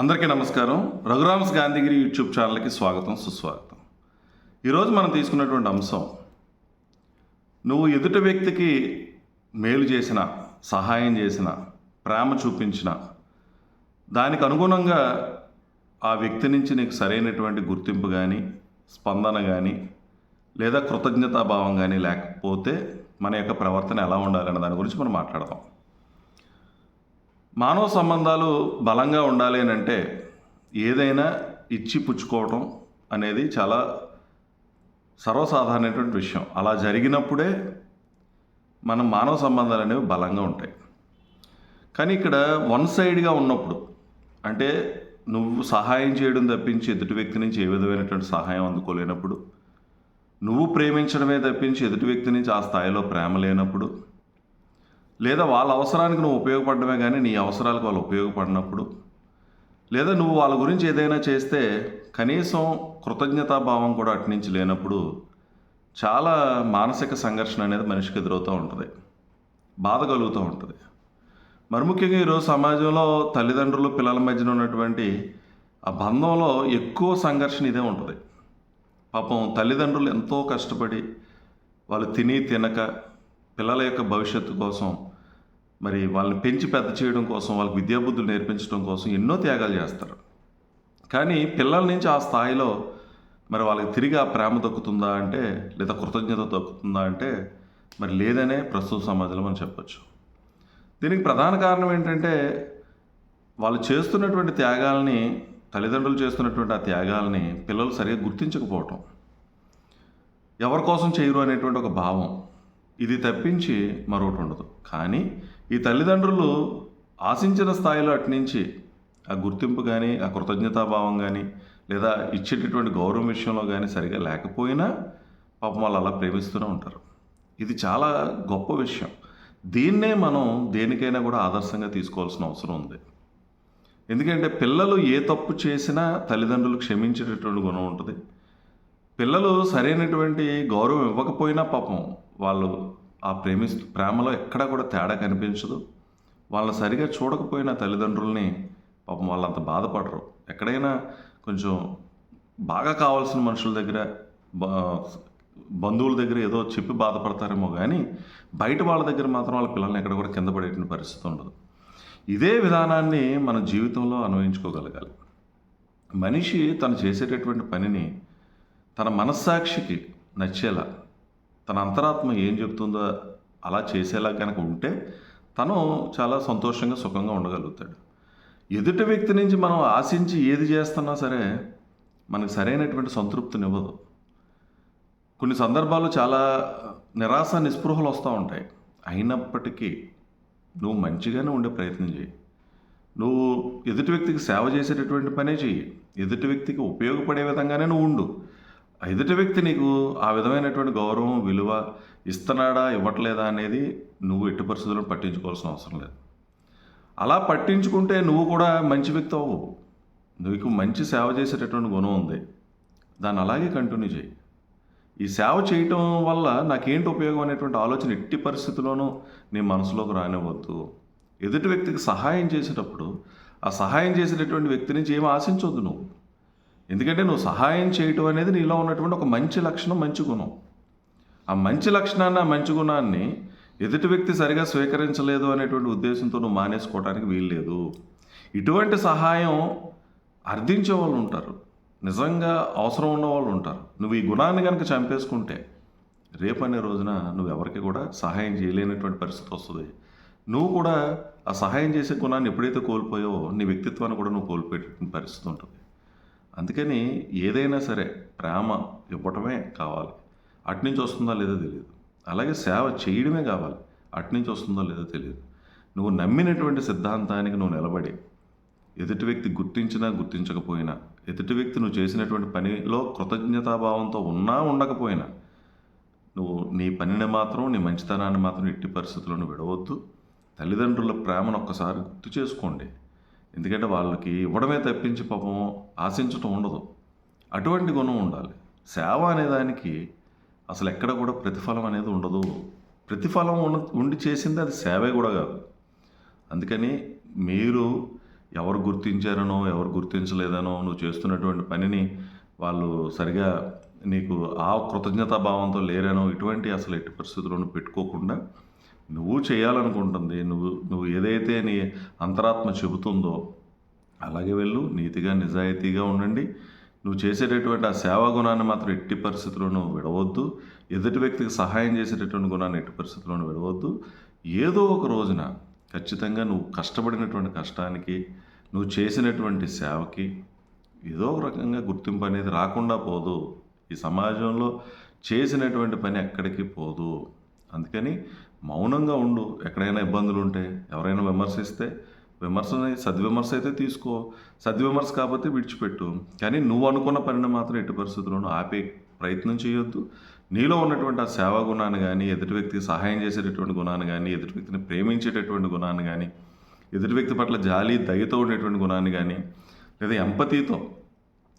అందరికీ నమస్కారం. రఘురామ్స్ గాంధీగిరి యూట్యూబ్ ఛానల్కి స్వాగతం సుస్వాగతం. ఈరోజు మనం తీసుకున్నటువంటి అంశం నువ్వు ఎదుటి వ్యక్తికి మేలు చేసిన సహాయం చేసిన ప్రేమ చూపించిన దానికి అనుగుణంగా ఆ వ్యక్తి నుంచి నీకు సరైనటువంటి గుర్తింపు కానీ స్పందన కానీ లేదా కృతజ్ఞతాభావం కానీ లేకపోతే మన యొక్క ప్రవర్తన ఎలా ఉండాలనే దాని గురించి మనం మాట్లాడదాం. మానవ సంబంధాలు బలంగా ఉండాలి అని అంటే ఏదైనా ఇచ్చి పుచ్చుకోవటం అనేది చాలా సర్వసాధారణమైనటువంటి విషయం. అలా జరిగినప్పుడే మన మానవ సంబంధాలు అనేవి బలంగా ఉంటాయి. కానీ ఇక్కడ వన్ సైడ్గా ఉన్నప్పుడు అంటే నువ్వు సహాయం చేయడం తప్పించి ఎదుటి వ్యక్తి నుంచి ఏ విధమైనటువంటి సహాయం అందుకోలేనప్పుడు నువ్వు ప్రేమించడమే తప్పించి ఎదుటి వ్యక్తి నుంచి ఆ స్థాయిలో ప్రేమ లేనప్పుడు లేదా వాళ్ళ అవసరానికి నువ్వు ఉపయోగపడమే కానీ నీ అవసరాలకు వాళ్ళు ఉపయోగపడినప్పుడు లేదా నువ్వు వాళ్ళ గురించి ఏదైనా చేస్తే కనీసం కృతజ్ఞతాభావం కూడా అటు నుంచి లేనప్పుడు చాలా మానసిక సంఘర్షణ అనేది మనిషికి ఎదురవుతూ ఉంటుంది. బాధ కలుగుతూ ఉంటుంది. మరి ముఖ్యంగా ఈరోజు సమాజంలో తల్లిదండ్రులు పిల్లల మధ్యన ఉన్నటువంటి ఆ బంధంలో ఎక్కువ సంఘర్షణ ఇదే ఉంటుంది. పాపం తల్లిదండ్రులు ఎంతో కష్టపడి వాళ్ళు తిని తినక పిల్లల యొక్క భవిష్యత్తు కోసం మరి వాళ్ళని పెంచి పెద్ద చేయడం కోసం వాళ్ళకి విద్యాబుద్ధులు నేర్పించడం కోసం ఎన్నో త్యాగాలు చేస్తారు. కానీ పిల్లల నుంచి ఆ స్థాయిలో మరి వాళ్ళకి తిరిగి ఆ ప్రేమ దక్కుతుందా అంటే లేదా కృతజ్ఞత దక్కుతుందా అంటే మరి లేదనే ప్రస్తుత సమాజంలో మనం చెప్పచ్చు. దీనికి ప్రధాన కారణం ఏంటంటే వాళ్ళు చేస్తున్నటువంటి త్యాగాల్ని తల్లిదండ్రులు చేస్తున్నటువంటి ఆ త్యాగాల్ని పిల్లలు సరిగ్గా గుర్తించకపోవటం ఎవరి కోసం చేయరు అనేటువంటి ఒక భావం. ఇది తప్పించి మరొకటి ఉండదు. కానీ ఈ తల్లిదండ్రులు ఆశించిన స్థాయిలో అటు నుంచి ఆ గుర్తింపు కానీ ఆ కృతజ్ఞతాభావం కానీ లేదా ఇచ్చేటటువంటి గౌరవం విషయంలో కానీ సరిగా లేకపోయినా పాపం వాళ్ళు అలా ప్రేమిస్తూనే ఉంటారు. ఇది చాలా గొప్ప విషయం. దీన్నే మనం దేనికైనా కూడా ఆదర్శంగా తీసుకోవాల్సిన అవసరం ఉంది. ఎందుకంటే పిల్లలు ఏ తప్పు చేసినా తల్లిదండ్రులు క్షమించేటటువంటి గుణం ఉంటుంది. పిల్లలు సరైనటువంటి గౌరవం ఇవ్వకపోయినా పాపం వాళ్ళు ఆ ప్రేమి ప్రేమలో ఎక్కడా కూడా తేడా కనిపించదు. వాళ్ళని సరిగా చూడకపోయినా తల్లిదండ్రుల్ని పాపం వాళ్ళంత బాధపడరు. ఎక్కడైనా కొంచెం బాగా కావాల్సిన మనుషుల దగ్గర బంధువుల దగ్గర ఏదో చెప్పి బాధపడతారేమో కానీ బయట వాళ్ళ దగ్గర మాత్రం వాళ్ళ పిల్లల్ని ఎక్కడ కూడా కింద పడేటువంటి పరిస్థితి ఉండదు. ఇదే విధానాన్ని మన జీవితంలో అన్వయించుకోగలగాలి. మనిషి తను చేసేటటువంటి పనిని తన మనస్సాక్షికి నచ్చేలా తన అంతరాత్మ ఏం చెప్తుందో అలా చేసేలా కనుక ఉంటే తను చాలా సంతోషంగా సుఖంగా ఉండగలుగుతాడు. ఎదుటి వ్యక్తి నుంచి మనం ఆశించి ఏది చేస్తున్నా సరే మనకు సరైనటువంటి సంతృప్తినివ్వదు కొన్ని సందర్భాలు చాలా నిరాశ నిస్పృహలు వస్తూ ఉంటాయి. అయినప్పటికీ నువ్వు మంచిగానే ఉండే ప్రయత్నం చేయి. నువ్వు ఎదుటి వ్యక్తికి సేవ చేసేటటువంటి పనే చెయ్యి. ఎదుటి వ్యక్తికి ఉపయోగపడే విధంగానే నువ్వు ఉండు. ఎదుటి వ్యక్తి నీకు ఆ విధమైనటువంటి గౌరవం విలువ ఇస్తున్నాడా ఇవ్వట్లేదా అనేది నువ్వు ఎట్టి పరిస్థితులను పట్టించుకోవాల్సిన అవసరం లేదు. అలా పట్టించుకుంటే నువ్వు కూడా మంచి వ్యక్తి అవ్వు. నీకు మంచి సేవ చేసేటటువంటి గుణం ఉంది. దాన్ని అలాగే కంటిన్యూ చేయి. ఈ సేవ చేయటం వల్ల నాకేంటి ఉపయోగం అనేటువంటి ఆలోచన ఎట్టి పరిస్థితుల్లోనూ నీ మనసులోకి రానివ్వద్దు. ఎదుటి వ్యక్తికి సహాయం చేసేటప్పుడు ఆ సహాయం చేసేటటువంటి వ్యక్తి నుంచి ఏం ఆశించవద్దు నువ్వు. ఎందుకంటే నువ్వు సహాయం చేయటం అనేది నీలో ఉన్నటువంటి ఒక మంచి లక్షణం మంచి గుణం. ఆ మంచి లక్షణాన్ని ఆ మంచి గుణాన్ని ఎదుటి వ్యక్తి సరిగా స్వీకరించలేదు అనేటువంటి ఉద్దేశంతో నువ్వు మానేసుకోవడానికి వీల్లేదు. ఇటువంటి సహాయం అర్థించే వాళ్ళు ఉంటారు. నిజంగా అవసరం ఉన్న వాళ్ళు ఉంటారు. నువ్వు ఈ గుణాన్ని కనుక చంపేసుకుంటే రేపు అనే రోజున నువ్వు ఎవరికి కూడా సహాయం చేయలేనటువంటి పరిస్థితి వస్తుంది. నువ్వు కూడా ఆ సహాయం చేసే గుణాన్ని ఎప్పుడైతే కోల్పోయావో నీ వ్యక్తిత్వాన్ని కూడా నువ్వు కోల్పోయేటువంటి పరిస్థితి ఉంటుంది. అందుకని ఏదైనా సరే ప్రేమ ఇవ్వటమే కావాలి. అట్నుంచి వస్తుందో లేదో తెలియదు. అలాగే సేవ చేయడమే కావాలి. అట్నుంచి వస్తుందో లేదో తెలియదు. నువ్వు నమ్మినటువంటి సిద్ధాంతానికి నువ్వు నిలబడి ఎదుటి వ్యక్తి గుర్తించినా గుర్తించకపోయినా ఎదుటి వ్యక్తి నువ్వు చేసినటువంటి పనిలో కృతజ్ఞతాభావంతో ఉన్నా ఉండకపోయినా నువ్వు నీ పనిని మాత్రం నీ మంచితనాన్ని మాత్రం ఎట్టి పరిస్థితులను విడవద్దు. తల్లిదండ్రుల ప్రేమను ఒక్కసారి గుర్తు చేసుకోండి. ఎందుకంటే వాళ్ళకి ఇవ్వడమే తప్పించి పాపం ఆశించటం ఉండదు. అటువంటి గుణం ఉండాలి. సేవ అనేదానికి అసలు ఎక్కడ కూడా ప్రతిఫలం అనేది ఉండదు. ప్రతిఫలం ఉండి చేసింది అది సేవే కూడా కాదు. అందుకని మీరు ఎవరు గుర్తించారనో ఎవరు గుర్తించలేదనో నువ్వు చేస్తున్నటువంటి పనిని వాళ్ళు సరిగా నీకు ఆ కృతజ్ఞతాభావంతో లేరనో ఇటువంటి అసలు ఎట్టి పరిస్థితుల్లోనూ పెట్టుకోకుండా నువ్వు చేయాలనుకుంటుంది నువ్వు నువ్వు ఏదైతే నీ అంతరాత్మ చెబుతుందో అలాగే వెళ్ళు నీతిగా నిజాయితీగా ఉండండి. నువ్వు చేసేటటువంటి ఆ సేవా గుణాన్ని మాత్రం ఎట్టి పరిస్థితుల్లోనూ విడవద్దు. ఎదుటి వ్యక్తికి సహాయం చేసేటటువంటి గుణాన్ని ఎట్టి పరిస్థితుల్లోనూ విడవద్దు. ఏదో ఒక రోజున ఖచ్చితంగా నువ్వు కష్టపడినటువంటి కష్టానికి నువ్వు చేసినటువంటి సేవకి ఏదో ఒక రకంగా గుర్తింపు అనేది రాకుండా పోదు. ఈ సమాజంలో చేసినటువంటి పని ఎక్కడికి పోదు. అందుకని మౌనంగా ఉండు. ఎక్కడైనా ఇబ్బందులు ఉంటే ఎవరైనా విమర్శిస్తే విమర్శని సద్విమర్శ అయితే తీసుకో. సద్విమర్శ కాకపోతే విడిచిపెట్టు. కానీ నువ్వు అనుకున్న పనిని మాత్రం ఎట్టి పరిస్థితుల్లోనూ ఆపే ప్రయత్నం చేయొద్దు. నీలో ఉన్నటువంటి ఆ సేవా గుణాన్ని కానీ ఎదుటి వ్యక్తికి సహాయం చేసేటటువంటి గుణాన్ని కానీ ఎదుటి వ్యక్తిని ప్రేమించేటటువంటి గుణాన్ని కానీ ఎదుటి వ్యక్తి పట్ల జాలి దయతో ఉండేటువంటి గుణాన్ని కానీ లేదా ఎంపతితో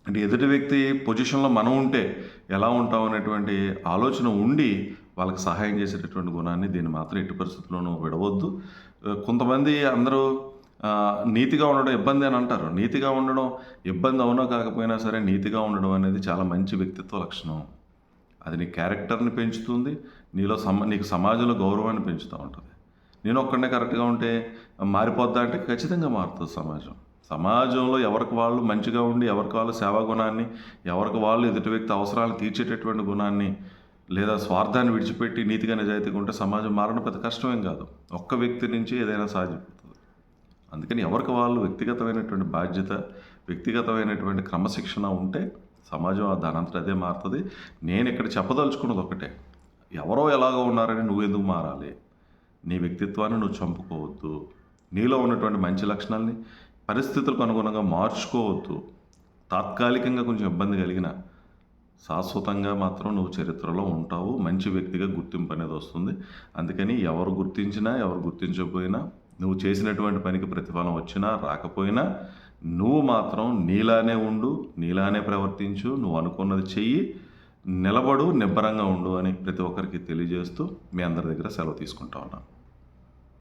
అంటే ఎదుటి వ్యక్తి పొజిషన్లో మనం ఉంటే ఎలా ఉంటాం అనేటువంటి ఆలోచన ఉండి వాళ్ళకి సహాయం చేసేటటువంటి గుణాన్ని దీన్ని మాత్రం ఎట్టి పరిస్థితుల్లోనూ విడవద్దు. కొంతమంది అందరూ నీతిగా ఉండడం ఇబ్బంది అని అంటారు. నీతిగా ఉండడం ఇబ్బంది అవునో కాకపోయినా సరే నీతిగా ఉండడం అనేది చాలా మంచి వ్యక్తిత్వ లక్షణం. అది నీ క్యారెక్టర్ని పెంచుతుంది నీలో సమ నీకు సమాజంలో గౌరవాన్ని పెంచుతూ ఉంటుంది. నేను ఒక్కడనే కరెక్ట్గా ఉంటే మారిపోద్దా అంటే ఖచ్చితంగా మారుతుంది సమాజం. సమాజంలో ఎవరికి వాళ్ళు మంచిగా ఉండి ఎవరికి వాళ్ళు సేవా గుణాన్ని ఎవరికి వాళ్ళు ఎదుటి వ్యక్తి అవసరాలను తీర్చేటటువంటి గుణాన్ని లేదా స్వార్థాన్ని విడిచిపెట్టి నీతిగా నిజాయితీగా ఉంటే సమాజం మారడం పెద్ద కష్టమేం కాదు. ఒక్క వ్యక్తి నుంచి ఏదైనా సాధ్యపడుతుంది. అందుకని ఎవరికి వాళ్ళు వ్యక్తిగతమైనటువంటి బాధ్యత వ్యక్తిగతమైనటువంటి క్రమశిక్షణ ఉంటే సమాజం ఆ దానంతట అదే మారుతుంది. నేను ఇక్కడ చెప్పదలుచుకున్నది ఒకటే. ఎవరో ఎలాగో ఉన్నారని నువ్వు ఎందుకు మారాలి? నీ వ్యక్తిత్వాన్ని నువ్వు చంపుకోవద్దు. నీలో ఉన్నటువంటి మంచి లక్షణాలని పరిస్థితులకు అనుగుణంగా మార్చుకోవద్దు. తాత్కాలికంగా కొంచెం ఇబ్బంది కలిగిన శాశ్వతంగా మాత్రం నువ్వు చరిత్రలో ఉంటావు. మంచి వ్యక్తిగా గుర్తింపు అనేది వస్తుంది. అందుకని ఎవరు గుర్తించినా ఎవరు గుర్తించకపోయినా నువ్వు చేసినటువంటి పనికి ప్రతిఫలం వచ్చినా రాకపోయినా నువ్వు మాత్రం నీలానే ఉండు నీలానే ప్రవర్తించు నువ్వు అనుకున్నది చెయ్యి నిలబడు నిబ్బరంగా ఉండు అని ప్రతి ఒక్కరికి తెలియజేస్తూ మీ అందరి దగ్గర సెలవు తీసుకుంటా ఉన్నాను.